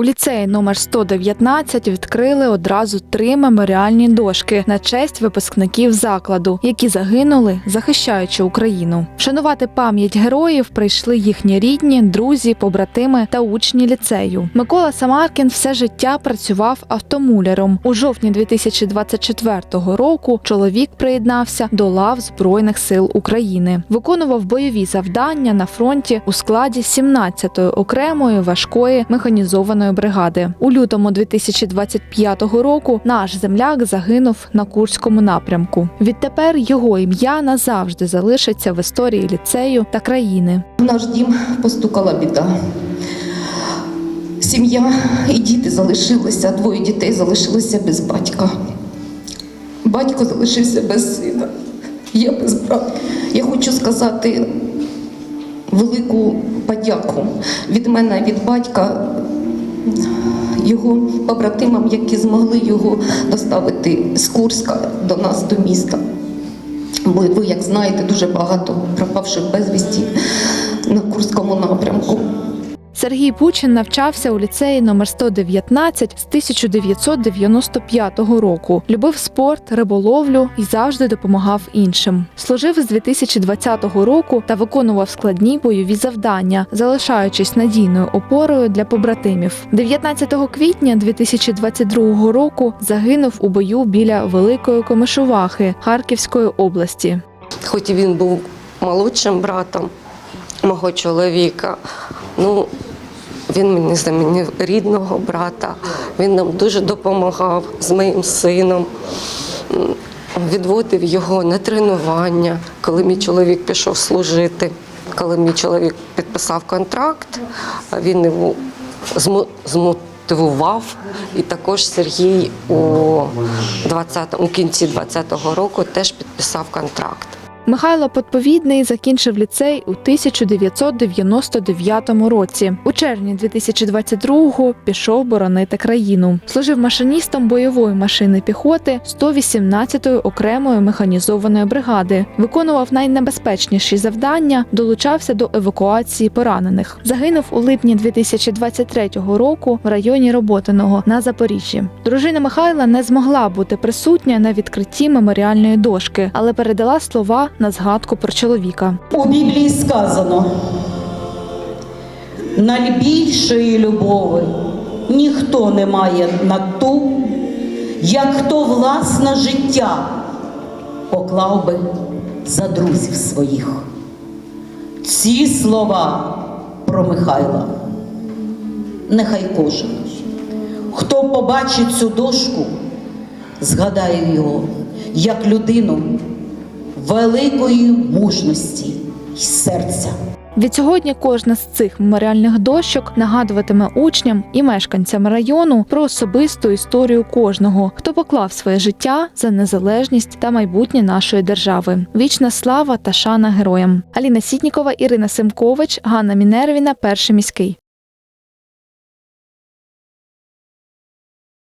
У ліцеї номер 119 відкрили одразу три меморіальні дошки на честь випускників закладу, які загинули, захищаючи Україну. Вшанувати пам'ять героїв прийшли їхні рідні, друзі, побратими та учні ліцею. Микола Самаркін все життя працював автомуляром. У жовтні 2024 року чоловік приєднався до лав Збройних сил України, виконував бойові завдання на фронті у складі 17-ї окремої важкої механізованої бригади. У лютому 2025 року наш земляк загинув на Курському напрямку. Відтепер його ім'я назавжди залишиться в історії ліцею та країни. В наш дім постукала біда. Сім'я і діти залишилися, двоє дітей залишилися без батька. Батько залишився без сина. Я без брата. Я хочу сказати велику подяку від мене, від батька, його побратимам, які змогли його доставити з Курська до нас, до міста. Бо ви, як знаєте, дуже багато пропавших безвісті на Курському напрямку. Сергій Пучин навчався у ліцеї номер 119 з 1995 року. Любив спорт, риболовлю і завжди допомагав іншим. Служив з 2020 року та виконував складні бойові завдання, залишаючись надійною опорою для побратимів. 19 квітня 2022 року загинув у бою біля Великої Комишувахи Харківської області. хоч і він був молодшим братом мого чоловіка, ну він мені замінив рідного брата. Він нам дуже допомагав з моїм сином. Відводив його на тренування, коли мій чоловік пішов служити. Коли мій чоловік підписав контракт, він його змо- змотивував. І також Сергій у 20, у кінці 20-го року теж підписав контракт. Михайло Подповідний закінчив ліцей у 1999 році. У червні 2022-го пішов боронити країну. Служив машиністом бойової машини піхоти 118-ї окремої механізованої бригади. Виконував найнебезпечніші завдання, долучався до евакуації поранених. Загинув у липні 2023 року в районі Роботиного на Запоріжжі. Дружина Михайла не змогла бути присутня на відкритті меморіальної дошки, але передала слова на згадку про чоловіка. У Біблії сказано: найбільшої любови ніхто не має над ту, як хто власне життя поклав би за друзів своїх. Ці слова про Михайла. Нехай кожен, хто побачить цю дошку, згадає його як людину великої мужності й серця. Відсьогодні кожна з цих меморіальних дощок нагадуватиме учням і мешканцям району про особисту історію кожного, хто поклав своє життя за незалежність та майбутнє нашої держави. Вічна слава та шана героям. Аліна Сітнікова, Ірина Симкович, Ганна Мінервіна, перший міський.